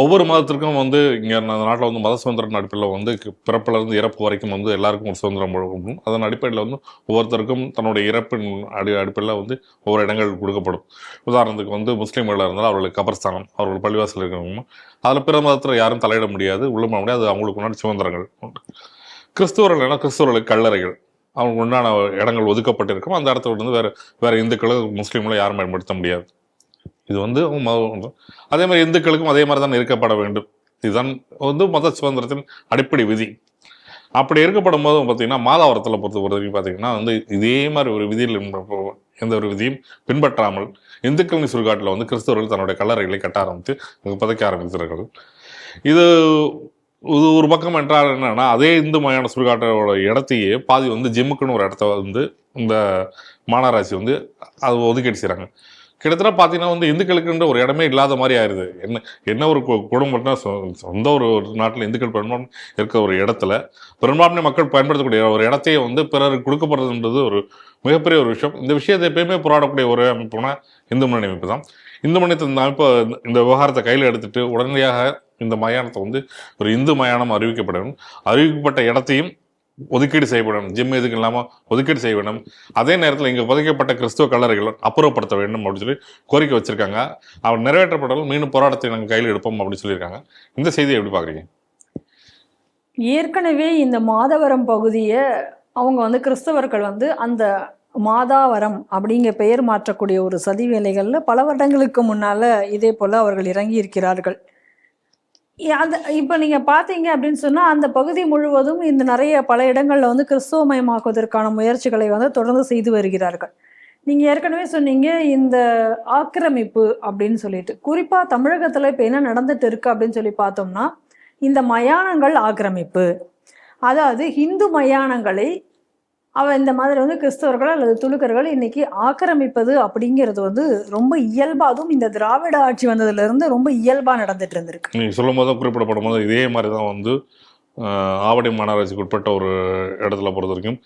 ஒவ்வொரு மதத்திற்கும் வந்து இங்கே அந்த நாட்டில் வந்து மத சுதந்திரம் அடிப்படையில் வந்து பிறப்பிலிருந்து இறப்பு வரைக்கும் வந்து எல்லாருக்கும் ஒரு சுதந்திரம் கொடுக்கணும் அதன் அடிப்படையில் வந்து ஒவ்வொருத்தருக்கும் தன்னுடைய இறப்பின் அடி அடிப்படையில் வந்து ஒவ்வொரு இடங்கள் கொடுக்கப்படும். உதாரணத்துக்கு வந்து முஸ்லீம்களாக இருந்தால் அவர்களுக்கு கபர்ஸ்தானம் அவர்கள் பள்ளிவாசல் இருக்கிறவங்க அதில் பிற மதத்தில் யாரும் தலையிட முடியாது உள்ள முடியாது அது அவங்களுக்கு உண்டான சுதந்திரங்கள். உண்டு கிறிஸ்துவர்கள் கிறிஸ்துவர்களுக்கு கல்லறைகள். அவங்களுக்கு உண்டான இடங்கள் ஒதுக்கப்பட்டிருக்கும். அந்த இடத்துல வந்து வேறு வேறு இந்துக்களும் முஸ்லீம்களும் யாரும் பயன்படுத்த முடியாது. இது வந்து அதே மாதிரி இந்துக்களுக்கும் அதே மாதிரி தான் இருக்கப்பட வேண்டும். இதுதான் வந்து மத சுதந்திரத்தின் அடிப்படை விதி. அப்படி இருக்கப்படும் போது பார்த்தீங்கன்னா மாதாவரத்தில் பொறுத்த வரைக்கும் பார்த்தீங்கன்னா வந்து இதே மாதிரி ஒரு விதியில் எந்த ஒரு விதியும் பின்பற்றாமல் இந்துக்களின் சுடுகாட்டில் வந்து கிறிஸ்தவர்கள் தன்னுடைய கல்லறைகளை கட்ட ஆரம்பித்து அங்கே புதைக்க ஆரம்பித்தார்கள். இது இது ஒரு பக்கம் என்றால் என்னென்னா அதே இந்து மயான சுடுகாட்டோட இடத்தையே பாதி வந்து ஜிம்முக்குன்னு ஒரு இடத்த வந்து இந்த மாநகராட்சி வந்து அது ஒதுக்கீடு செய்கிறாங்க கிட்டத்தட்ட பார்த்தீங்கன்னா வந்து இந்துக்களுக்குன்ற ஒரு இடமே இல்லாத மாதிரி ஆயிடுது என்ன என்ன ஒரு குடும்பம்னா சொ- சொந்த ஒரு ஒரு நாட்டில் இந்துக்கள் பெரும்பான்மை இருக்க ஒரு இடத்துல பெரும்பான்மை மக்கள் பயன்படுத்தக்கூடிய ஒரு இடத்தையே வந்து பிறருக்கு கொடுக்கப்படுறதுன்றது ஒரு மிகப்பெரிய ஒரு விஷயம். இந்த விஷயத்தை எப்பயுமே போராடக்கூடிய ஒரு அமைப்புனா இந்து முன்னணி அமைப்பு தான். இந்து முன்னணி இந்த அமைப்பு இந்த விவகாரத்தை கையில் எடுத்துட்டு உடனடியாக இந்த மயானத்தை வந்து ஒரு இந்து மயானம் அறிவிக்கப்படணும். அறிவிக்கப்பட்ட இடத்தையும் ஒதுக்கீடு செய்யப்படணும் ஜிம் எதுக்கு இல்லாமல் ஒதுக்கீடு செய்ய வேண்டும் அதே நேரத்தில் இங்கே புதைக்கப்பட்ட கிறிஸ்துவ கல்லறைகள் அப்புறப்படுத்த வேண்டும் அப்படின்னு சொல்லி கோரிக்கை வச்சுருக்காங்க. அவர் நிறைவேற்றப்பட்டாலும் மீண்டும் போராட்டத்தை நாங்கள் கையில் எடுப்போம் அப்படின்னு சொல்லியிருக்காங்க. இந்த செய்தியை எப்படி பார்க்குறீங்க? ஏற்கனவே இந்த மாதவரம் பகுதியை அவங்க வந்து கிறிஸ்தவர்கள் வந்து அந்த மாதாவரம் அப்படிங்கிற பெயர் மாற்றக்கூடிய ஒரு சதி வேலைகளில் பல வருடங்களுக்கு முன்னால இதே போல் அவர்கள் இறங்கி இருக்கிறார்கள் அது இப்போ நீங்கள் பார்த்தீங்க அப்படின்னு சொன்னால் அந்த பகுதி முழுவதும் இந்த நிறைய பல இடங்களில் வந்து கிறிஸ்தவமயமாக்குவதற்கான முயற்சிகளை வந்து தொடர்ந்து செய்து வருகிறார்கள். நீங்கள் ஏற்கனவே சொன்னீங்க இந்த ஆக்கிரமிப்பு அப்படின்னு சொல்லிட்டு. குறிப்பாக தமிழகத்தில் இப்போ என்ன நடந்துட்டு இருக்கு அப்படின்னு சொல்லி பார்த்தோம்னா இந்த மயானங்கள் ஆக்கிரமிப்பு. அதாவது ஹிந்து மயானங்களை அவ இந்த மாதிரி வந்து கிறிஸ்தவர்கள் அல்லது துலுக்கர்கள் இன்னைக்கு ஆக்கிரமிப்பது அப்படிங்கிறது வந்து ரொம்ப இயல்பா அதுவும் இந்த திராவிட ஆட்சி வந்ததுல இருந்து ரொம்ப இயல்பா நடந்துட்டு இருந்திருக்கு. நீங்கள் சொல்லும் போது குறிப்பிடப்படும். போது இதே மாதிரி தான் வந்து ஆவடி மாநகராட்சிக்கு உட்பட்ட ஒரு இடத்துல பொறுத்த வரைக்கும்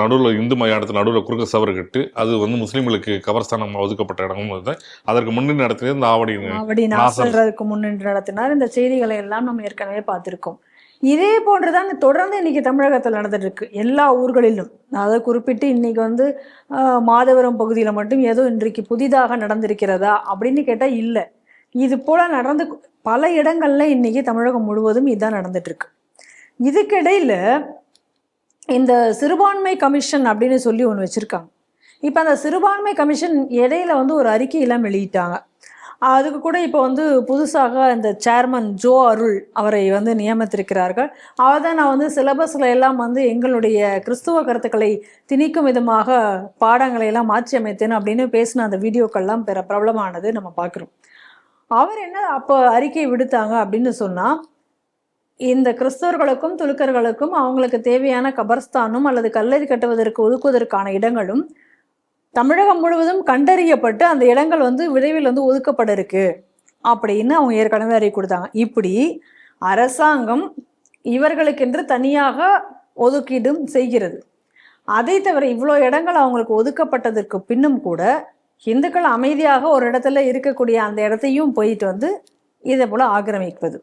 நடுவில் இந்து மயானத்தில் நடுவில் குறுக்க சவறு கட்டு அது வந்து முஸ்லீம்களுக்கு கபர்ஸ்தானம் ஒதுக்கப்பட்ட இடமும் இருந்தது அதற்கு முன்னணி நடத்தியது இந்த ஆவடி அப்படி நான் நாசம். சொல்றதுக்கு முன்னின்று நடத்தினார். இந்த செய்திகளை எல்லாம் நம்ம ஏற்கனவே பார்த்திருக்கோம். இதே போன்று தான் தொடர்ந்து இன்னைக்கு தமிழகத்தில் நடந்துகிட்ருக்கு எல்லா ஊர்களிலும். நான் அதை குறிப்பிட்டு இன்றைக்கி வந்து மாதவரம் பகுதியில் மட்டும் ஏதோ இன்றைக்கு புதிதாக நடந்திருக்கிறதா அப்படின்னு கேட்டால் இல்லை. இது போல் நடந்து பல இடங்களில் இன்றைக்கி தமிழகம் முழுவதும் இதுதான் நடந்துட்டு இதுக்கிடையில் இந்த சிறுபான்மை கமிஷன் அப்படின்னு சொல்லி ஒன்று வச்சுருக்காங்க. இப்போ அந்த சிறுபான்மை கமிஷன் இடையில வந்து ஒரு அறிக்கையெல்லாம் வெளியிட்டாங்க. அதுக்கு கூட இப்போ வந்து புதுசாக இந்த சேர்மன் ஜோ அருள் அவரை வந்து நியமித்திருக்கிறார்கள். அவர் தான் நான் வந்து சிலபஸில் எல்லாம் வந்து எங்களுடைய கிறிஸ்துவ கருத்துக்களை திணிக்கும் விதமாக பாடங்களை எல்லாம் மாற்றி அமைத்தேன் அப்படின்னு பேசின அந்த வீடியோக்கள்லாம் பிற பிரபலமானது நம்ம பார்க்குறோம். அவர் என்ன அப்போ அறிக்கை விடுத்தாங்க அப்படின்னு சொன்னால் இந்த கிறிஸ்தவர்களுக்கும் துலுக்கர்களுக்கும் அவங்களுக்கு தேவையான கபர்ஸ்தானும் அல்லது கல்லறை கட்டுவதற்கு ஒதுக்குவதற்கான இடங்களும் தமிழகம் முழுவதும் கண்டறியப்பட்டு அந்த இடங்கள் வந்து விரைவில் வந்து ஒதுக்கப்பட இருக்கு அப்படின்னு அவங்க ஏற்கனவே அறிக்கை கொடுத்தாங்க இப்படி அரசாங்கம் இவர்களுக்கென்று தனியாக ஒதுக்கீடும் செய்கிறது. அதை தவிர இவ்வளோ இடங்கள் அவங்களுக்கு ஒதுக்கப்பட்டதற்கு பின்னும் கூட இந்துக்கள் அமைதியாக ஒரு இடத்துல இருக்கக்கூடிய அந்த இடத்தையும் போயிட்டு வந்து இதை போல் ஆக்கிரமிப்பது.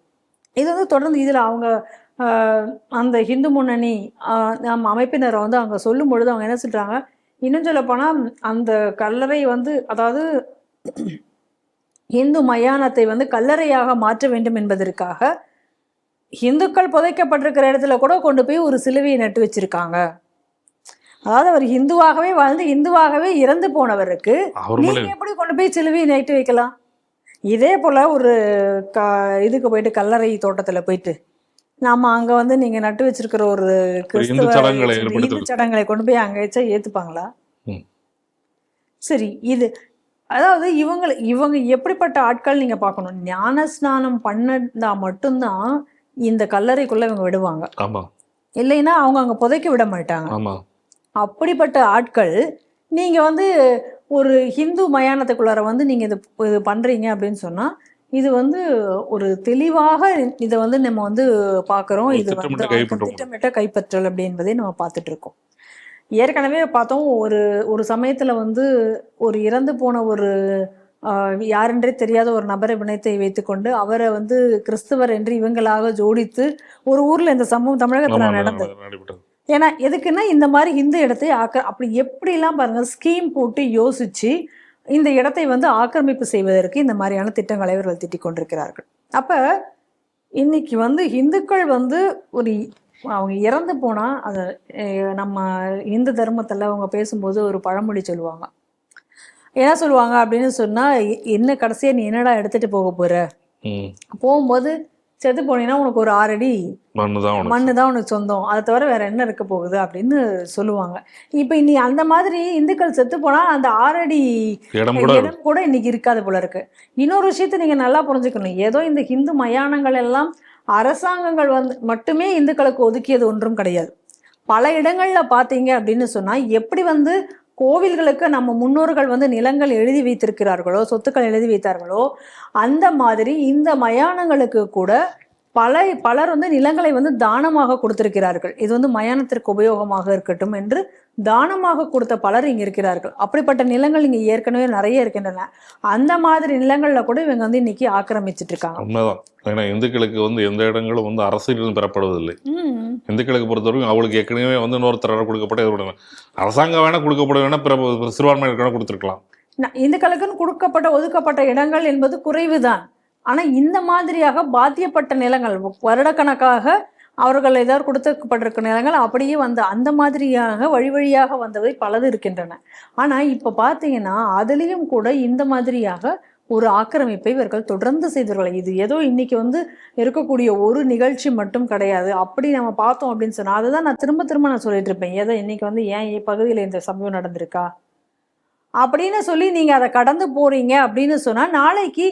இது வந்து தொடர்ந்து இதில் அவங்க அந்த ஹிந்து முன்னணி நம் நம்ம அமைப்பினரை வந்து அவங்க சொல்லும் பொழுது அவங்க என்ன சொல்கிறாங்க இன்னும் சொல்ல போனால் அந்த கல்லறை வந்து அதாவது இந்து மயானத்தை வந்து கல்லறையாக மாற்ற வேண்டும் என்பதற்காக இந்துக்கள் புதைக்கப்பட்டிருக்கிற இடத்துல கூட கொண்டு போய் ஒரு சிலுவையை நட்டு வச்சிருக்காங்க. அதாவது அவர் இந்துவாகவே வாழ்ந்து இந்துவாகவே இறந்து போனவருக்கு நீங்க எப்படி கொண்டு போய் சிலுவையை நைட்டு வைக்கலாம்? இதே போல ஒரு க இதுக்கு போயிட்டு கல்லறை தோட்டத்துல போயிட்டு நாம அங்க வந்து நீங்க நட்டு வச்சிருக்கிற ஒரு கிறிஸ்துவ இந்து. சடங்குகளை கொண்டு போய் அங்க வச்சா ஏத்துப்பாங்களா. சரி இது அதாவது இவங்க இவங்க எப்படிப்பட்ட ஆட்கள் நீங்க பார்க்கணும்? ஞான ஸ்நானம் பண்ணா மட்டும்தான் இந்த கல்லறைக்குள்ள இவங்க விடுவாங்க. இல்லைன்னா அவங்க அங்க புதைக்க விட மாட்டாங்க. அப்படிப்பட்ட ஆட்கள் நீங்க வந்து ஒரு ஹிந்து மயானத்துக்குள்ளார வந்து நீங்க இது இது பண்றீங்க அப்படின்னு சொன்னா இது வந்து ஒரு தெளிவாக இதை வந்து நம்ம வந்து பார்க்குறோம். இது வந்து திட்டமிட்ட கைப்பற்றல் அப்படின்பதை நம்ம பார்த்துட்டு இருக்கோம் ஏற்கனவே பார்த்தோம் ஒரு ஒரு சமயத்துல வந்து ஒரு இறந்து போன ஒரு யாரென்றே தெரியாத ஒரு நபரை பிணைத்தை வைத்துக்கொண்டு அவரை வந்து கிறிஸ்தவர் என்று இவங்களாக ஜோடித்து ஒரு ஊர்ல இந்த சம்பவம் தமிழகத்துல நடந்தது. ஏன்னா எதுக்குன்னா இந்த மாதிரி இந்த இடத்தை ஆக்க அப்படி எப்படிலாம் பாருங்க ஸ்கீம் போட்டு யோசிச்சு இந்த இடத்தை வந்து ஆக்கிரமிப்பு செய்வதற்கு இந்த மாதிரியான திட்டங்களை இவர்கள் திட்டிக் கொண்டிருக்கிறார்கள். அப்ப இன்னைக்கு வந்து இந்துக்கள் வந்து ஒரு அவங்க இறந்து போனா அதை நம்ம இந்து தர்மத்துல அவங்க பேசும்போது ஒரு பழமொழி சொல்லுவாங்க. என்ன சொல்லுவாங்க அப்படின்னு சொன்னா "எ- என்ன கடைசியா நீ என்னடா எடுத்துட்டு போக போற? ம். போகும்போது செத்து போனீங்கன்னா உனக்கு ஒரு ஆறடி மண்ணு தான் மண்ணு தான் உனக்கு சொந்தம். அதை தவிர வேற என்ன இருக்க போகுது அப்படின்னு சொல்லுவாங்க. இப்போ இனி அந்த மாதிரி இந்துக்கள் செத்து போனா அந்த ஆறடி இடம் கூட இன்னைக்கு இருக்காது போல இருக்கு. இன்னொரு விஷயத்தை நீங்க நல்லா புரிஞ்சுக்கணும். ஏதோ இந்த ஹிந்து மயானங்கள் எல்லாம் அரசாங்கங்கள் வந்து மட்டுமே இந்துக்களுக்கு ஒதுக்கியது ஒன்றும் கிடையாது. பல இடங்கள்ல பாத்தீங்க அப்படின்னு சொன்னா எப்படி வந்து கோவில்களுக்கு நம்ம முன்னோர்கள் வந்து நிலங்கள் எழுதி வைத்திருக்கிறார்களோ சொத்துக்கள் எழுதி வைத்தார்களோ அந்த மாதிரி இந்த மயானங்களுக்கு கூட பல பலர் வந்து நிலங்களை வந்து தானமாக கொடுத்திருக்கிறார்கள். இது வந்து மயானத்திற்கு உபயோகமாக இருக்கட்டும் என்று தானமாக கொடுத்த பலர் இங்க இருக்கிறார்கள். அப்படிப்பட்ட நிலங்கள் இங்க ஏற்கனவே நிறைய இருக்கின்றன. அந்த மாதிரி நிலங்கள்ல கூட இவங்க வந்து இன்னைக்கு ஆக்கிரமிச்சிட்டு இருக்காங்க. உண்மைதான். ஏன்னா இந்துக்களுக்கு வந்து எந்த இடங்களும் வந்து அரசியலிலும் பெறப்படுவதில்லை. இந்துக்களுக்கு பொறுத்தவரைக்கும் அவளுக்கு ஏற்கனவே வந்து இன்னொருத்தர கொடுக்கப்பட்ட அரசாங்கம் வேணா கொடுக்கப்பட வேணா பிற சிறுபான்மையினர் வேணா கொடுத்துருக்கலாம். இந்துக்களுக்குன்னு கொடுக்கப்பட்ட ஒதுக்கப்பட்ட இடங்கள் என்பது குறைவுதான். ஆனா இந்த மாதிரியாக பாத்தியப்பட்ட நிலங்கள் வருடக்கணக்காக அவர்கள் ஏதாவது கொடுத்துக்கப்பட்டிருக்க நிலங்கள் அப்படியே வந்து அந்த மாதிரியாக வழி வழியாக வந்தவை பலது இருக்கின்றன. ஆனால் இப்போ பார்த்தீங்கன்னா அதுலேயும் கூட இந்த மாதிரியாக ஒரு ஆக்கிரமிப்பை இவர்கள் தொடர்ந்து செய்தார்கள் இது ஏதோ இன்னைக்கு வந்து இருக்கக்கூடிய ஒரு நிகழ்ச்சி மட்டும் கிடையாது. அப்படி நம்ம பார்த்தோம் அப்படின்னு சொன்னா அதுதான் நான் திரும்ப திரும்ப நான் சொல்லிட்டு இருப்பேன். ஏதோ இன்னைக்கு வந்து ஏன் என் பகுதியில் இந்த சம்பவம் நடந்திருக்கா? அப்படின்னு சொல்லி நீங்கள் அதை கடந்து போறீங்க அப்படின்னு சொன்னால் நாளைக்கு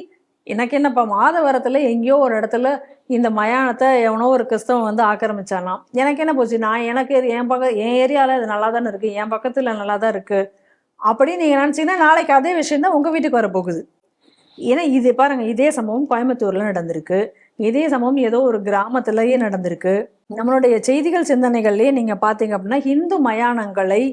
எனக்கு என்னப்பா மாதவரத்துல எங்கேயோ ஒரு இடத்துல இந்த மயானத்தை எவனோ ஒரு கிறிஸ்தவன் வந்து ஆக்கிரமிச்சானாம். எனக்கு என்ன போச்சு? நான் எனக்கு என் பக்க என் ஏரியாவில் இது நல்லா தானே இருக்குது என் பக்கத்தில் நல்லா தான் இருக்குது அப்படின்னு நீங்கள் நினச்சிங்கன்னா நாளைக்கு அதே விஷயம் தான் உங்கள் வீட்டுக்கு வரப்போகுது. ஏன்னா இது பாருங்கள் இதே சம்பவம் கோயம்புத்தூரில் நடந்திருக்கு. இதே சம்பவம் ஏதோ ஒரு கிராமத்திலேயே நடந்திருக்கு. நம்மளுடைய செய்திகள் சிந்தனைகள்லேயே நீங்கள் பார்த்தீங்க அப்படின்னா இந்து மயானங்களை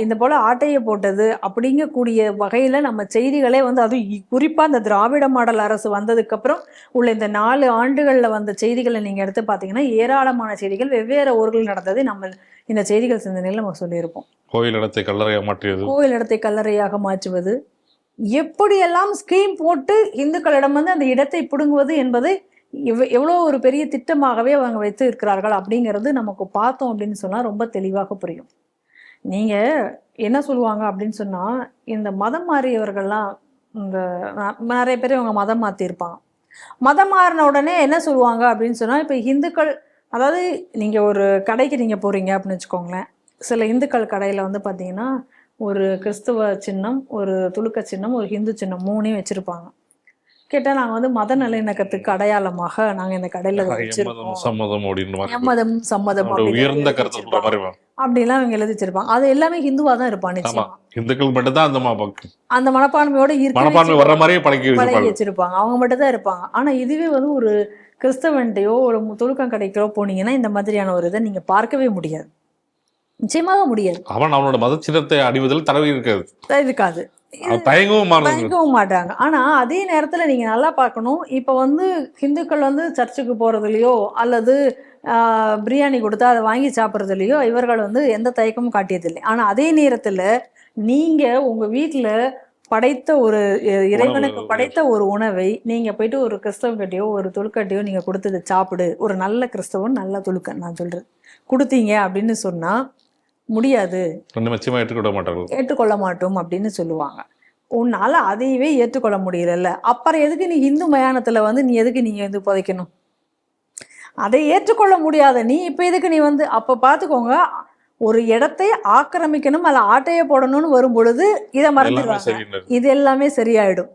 இந்த போல ஆட்டையை போட்டது அப்படிங்கக்கூடிய வகையில நம்ம செய்திகளே வந்து அதுவும் இ- குறிப்பா இந்த திராவிட மாடல் அரசு வந்ததுக்கு அப்புறம் உள்ள இந்த நாலு ஆண்டுகள்ல வந்த செய்திகளை நீங்க எடுத்து பாத்தீங்கன்னா ஏராளமான செய்திகள் வெவ்வேறு ஊர்களில் நடந்தது நம்ம இந்த செய்திகள் சிந்தனையில் நம்ம சொல்லியிருப்போம். கோயில் இடத்தை கல்லறையா மாற்றியது. கோவில் இடத்தை கல்லறையாக மாற்றுவது. எப்படியெல்லாம் ஸ்கீம் போட்டு இந்துக்களிடம் வந்து அந்த இடத்தை பிடுங்குவது என்பது எவ் எவ்வளோ ஒரு பெரிய திட்டமாகவே அவங்க வைத்து இருக்கிறார்கள் அப்படிங்கிறது நமக்கு பார்த்தோம் அப்படின்னு சொன்னா ரொம்ப தெளிவாக புரியும். நீங்க என்ன சொல்லுவாங்க அப்படின்னு சொன்னா இந்த மதம் மாறியவர்கள்லாம் இந்த நிறைய பேர் இவங்க மதம் மாத்திருப்பாங்க. மதம் மாறின உடனே என்ன சொல்லுவாங்க அப்படின்னு சொன்னா இப்போ இந்துக்கள் அதாவது நீங்க ஒரு கடைக்கு நீங்க போறீங்க அப்படின்னு வச்சுக்கோங்களேன். சில இந்துக்கள் கடையில வந்து பாத்தீங்கன்னா ஒரு கிறிஸ்துவ சின்னம் ஒரு துலுக்க சின்னம் ஒரு ஹிந்து சின்னம் மூணையும் வச்சிருப்பாங்க. கேட்டா நாங்க வந்து மத நல்லிணக்கத்துக்கு அடையாளமாக நாங்க இந்த கடையில வச்சிருக்கோம். சம்மதம் சம்மதம் உயர்ந்த கருத்து அப்படிலாம் இவங்க எழுதி வச்சிருப்பாங்க அது எல்லாமே ஹிந்துவா தான் இருப்பான் நிச்சயமா. இந்துக்கள் மட்டும் தான் அந்த மனப்பான்மையோட இருக்க மனப்பான்மை வர்ற மாதிரியே பழக்கி பழகி வச்சிருப்பாங்க. அவங்க மட்டும் தான் இருப்பாங்க. ஆனா இதுவே வந்து ஒரு கிறிஸ்தவன்ட்டையோ ஒரு மு- துலுக்கம் கடைக்கோ போனீங்கன்னா இந்த மாதிரியான ஒரு இதை நீங்க பார்க்கவே முடியாது. நிச்சயமாக முடியாது. அவன் அவனோட மத சின்னத்தை அணிவதில் தடவை இருக்காது. இருக்காது தயங்கவும் மாறுது. பயங்கவும் மாட்டாங்க. ஆனா அதே நேரத்துல நீங்க நல்லா பார்க்கணும். இப்ப வந்து ஹிந்துக்கள் வந்து சர்ச்சுக்கு போறதுலயோ அல்லது பிரியாணி கொடுத்தா அதை வாங்கி சாப்பிட்றதுலையோ இவர்கள் வந்து எந்த தயக்கமும் காட்டியதில்லை. ஆனா அதே நேரத்துல நீங்க உங்க வீட்டுல படைத்த ஒரு இறைவனுக்கு. படைத்த ஒரு உணவை நீங்க போயிட்டு ஒரு கிறிஸ்தவன்கிட்டயோ ஒரு தொழுக்கட்டையோ நீங்க கொடுத்தது சாப்பிடு. ஒரு நல்ல கிறிஸ்தவன் நல்ல தொழுக்கன் நான் சொல்றது. கொடுத்தீங்க அப்படின்னு சொன்னா முடியாது. நிச்சயமா ஏற்றுக்கொள்ள மாட்டார்கள். ஏற்றுக்கொள்ள மாட்டோம் அப்படின்னு சொல்லுவாங்க. உன்னால அதையவே ஏற்றுக்கொள்ள முடியலல்ல. அப்புறம் எதுக்கு நீ இந்து மயானத்துல வந்து நீ எதுக்கு நீங்க வந்து புதைக்கணும்? அதை ஏற்றுக்கொள்ள முடியாத நீ இப்ப எதுக்கு நீ வந்து அப்ப பாத்துக்கோங்க ஒரு இடத்தை ஆக்கிரமிக்கணும் அல்ல ஆட்டைய போடணும்னு வரும் பொழுது இதை மறந்துடுவாங்க. இது எல்லாமே சரியாயிடும்.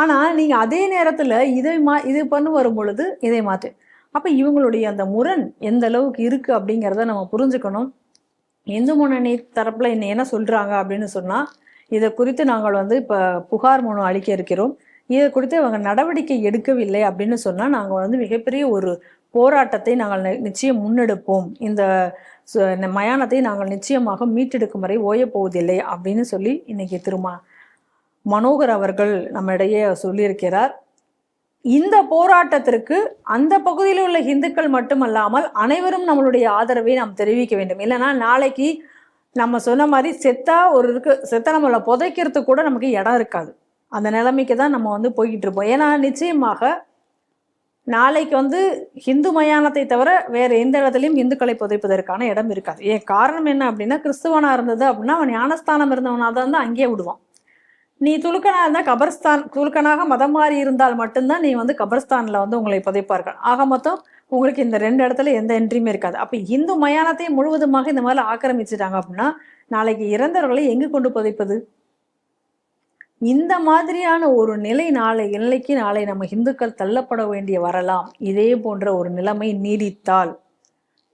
ஆனா நீங்க அதே நேரத்துல இதை மா இது பண்ணு வரும் பொழுது இதை மாற்று அப்ப இவங்களுடைய அந்த முரண் எந்த அளவுக்கு இருக்கு அப்படிங்கிறத நம்ம புரிஞ்சுக்கணும். இந்து முன்னணி தரப்புல என்ன என்ன சொல்றாங்க அப்படின்னு சொன்னா இதை குறித்து நாங்கள் வந்து இப்ப புகார் மனு அளிக்க இருக்கிறோம். இதை குறித்து அவங்க நடவடிக்கை எடுக்கவில்லை அப்படின்னு சொன்னால் நாங்கள் வந்து மிகப்பெரிய ஒரு போராட்டத்தை நாங்கள் நிச்சயம் முன்னெடுப்போம். இந்த சு- இந்த மயானத்தை நாங்கள் நிச்சயமாக மீட்டெடுக்கும் வரை ஓயப்போவதில்லை அப்படின்னு சொல்லி இன்னைக்கு திருமா மனோகர் அவர்கள் நம்மிடையே சொல்லியிருக்கிறார். இந்த போராட்டத்திற்கு அந்த பகுதியில் உள்ள இந்துக்கள் மட்டுமல்லாமல் அனைவரும் நம்மளுடைய ஆதரவை நாம் தெரிவிக்க வேண்டும். இல்லைன்னா நாளைக்கு நம்ம சொன்ன மாதிரி செத்தா ஒரு இருக்கு செத்தா நம்மளை புதைக்கிறதுக்கு கூட நமக்கு இடம் இருக்காது. அந்த நிலைமைக்கு தான் நம்ம வந்து போய்கிட்டு இருப்போம். ஏன்னா நிச்சயமாக நாளைக்கு வந்து ஹிந்து மயானத்தை தவிர வேற எந்த இடத்துலையும் இந்துக்களை புதைப்பதற்கான இடம் இருக்காது. ஏன் காரணம் என்ன அப்படின்னா கிறிஸ்துவனா இருந்தது அப்படின்னா அவன் ஞானஸ்தானம் இருந்தவனாக தான் வந்து அங்கேயே விடுவான். நீ துலுக்கனா இருந்தால் கபர்ஸ்தான் துலுக்கனாக மதம் மாறி இருந்தால் மட்டும்தான் நீ வந்து கபர்ஸ்தானில் வந்து உங்களை புதைப்பார்கள். ஆக மொத்தம் உங்களுக்கு இந்த ரெண்டு இடத்துல எந்த என்ட்ரியுமே இருக்காது. அப்போ இந்து மயானத்தை முழுவதுமாக இந்த மாதிரி ஆக்கிரமிச்சிட்டாங்க அப்படின்னா நாளைக்கு இறந்தவர்களை எங்கு கொண்டு புதைப்பது? இந்த மாதிரியான ஒரு நிலை நாளை நிலைக்கு நாளை நம்ம இந்துக்கள் தள்ளப்பட வேண்டிய வரலாம். இதே போன்ற ஒரு நிலைமை நீடித்தால்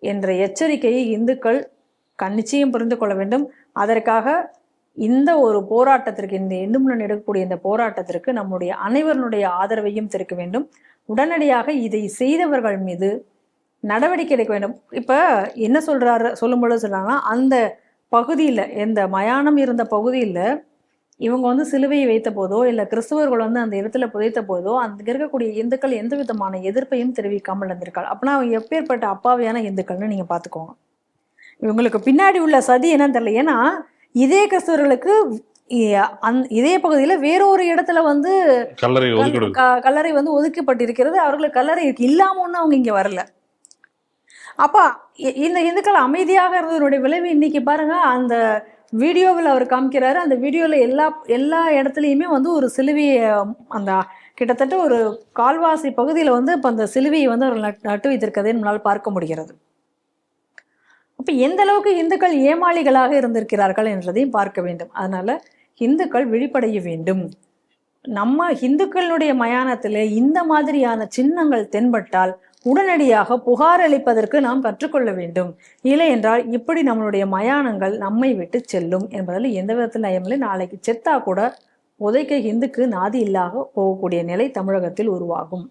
என்ற எச்சரிக்கையை இந்துக்கள் கண் நிச்சயம் புரிந்து கொள்ள வேண்டும். அதற்காக இந்த ஒரு போராட்டத்திற்கு இந்த இந்து முன்னணி எடுக்கக்கூடிய இந்த போராட்டத்திற்கு நம்முடைய அனைவருடைய ஆதரவையும் திறக்க வேண்டும். உடனடியாக இதை செய்தவர்கள் மீது நடவடிக்கை எடுக்க வேண்டும். இப்போ என்ன சொல்கிறாரு சொல்லும்பொழுது சொல்கிறாங்கன்னா அந்த பகுதியில் இந்த மயானம் இருந்த பகுதியில் இவங்க வந்து சிலுவையை வைத்த போதோ இல்லை கிறிஸ்துவர்கள் வந்து அந்த இடத்துல புதைத்த போதோ அங்க இருக்கக்கூடிய இந்துக்கள் எந்த விதமான எதிர்ப்பையும் தெரிவிக்காமல் இருந்திருக்காள். அப்படின்னா அவங்க எப்பேற்பட்ட அப்பாவியான இந்துக்கள்னு நீங்க பார்த்துக்கோங்க இவங்களுக்கு பின்னாடி உள்ள சதி என்னன்னு தெரியல. ஏன்னா இதே கிறிஸ்தவர்களுக்கு அந் இதே பகுதியில் வேறொரு இடத்துல வந்து கல்லறை கல்லறை வந்து ஒதுக்கப்பட்டிருக்கிறது. அவர்களுக்கு கல்லறை இல்லாம ஒன்றும் அவங்க இங்க வரல. அப்ப இந்த இந்துக்கள் அமைதியாக இருந்ததனுடைய விளைவு இன்னைக்கு பாருங்க. அந்த வீடியோவில் அவர் காமிக்கிறாரு. அந்த வீடியோவில் எல்லா எல்லா இடத்துலையுமே வந்து ஒரு சிலுவையை அந்த கிட்டத்தட்ட ஒரு கால்வாசி பகுதியில் வந்து இப்போ அந்த சிலுவையை வந்து அவர் நட்டு வைத்திருக்கதை நம்மளால் பார்க்க முடிகிறது. அப்போ எந்த அளவுக்கு இந்துக்கள் ஏமாளிகளாக இருந்திருக்கிறார்கள் என்றதையும் பார்க்க வேண்டும். அதனால் இந்துக்கள் விழிப்படைய வேண்டும். நம்ம இந்துக்களுடைய மயானத்தில் இந்த மாதிரியான சின்னங்கள் தென்பட்டால் உடனடியாக புகார் அளிப்பதற்கு நாம் கற்றுக்கொள்ள வேண்டும். இல்லை என்றால் இப்படி நம்மளுடைய மயானங்கள் நம்மை விட்டு செல்லும் என்பதில் எந்த விதத்தில் நயமில்லை நாளைக்கு செத்தா கூட உதைக்க இந்துக்கு நாதி இல்லாக போகக்கூடிய நிலை தமிழகத்தில் உருவாகும்.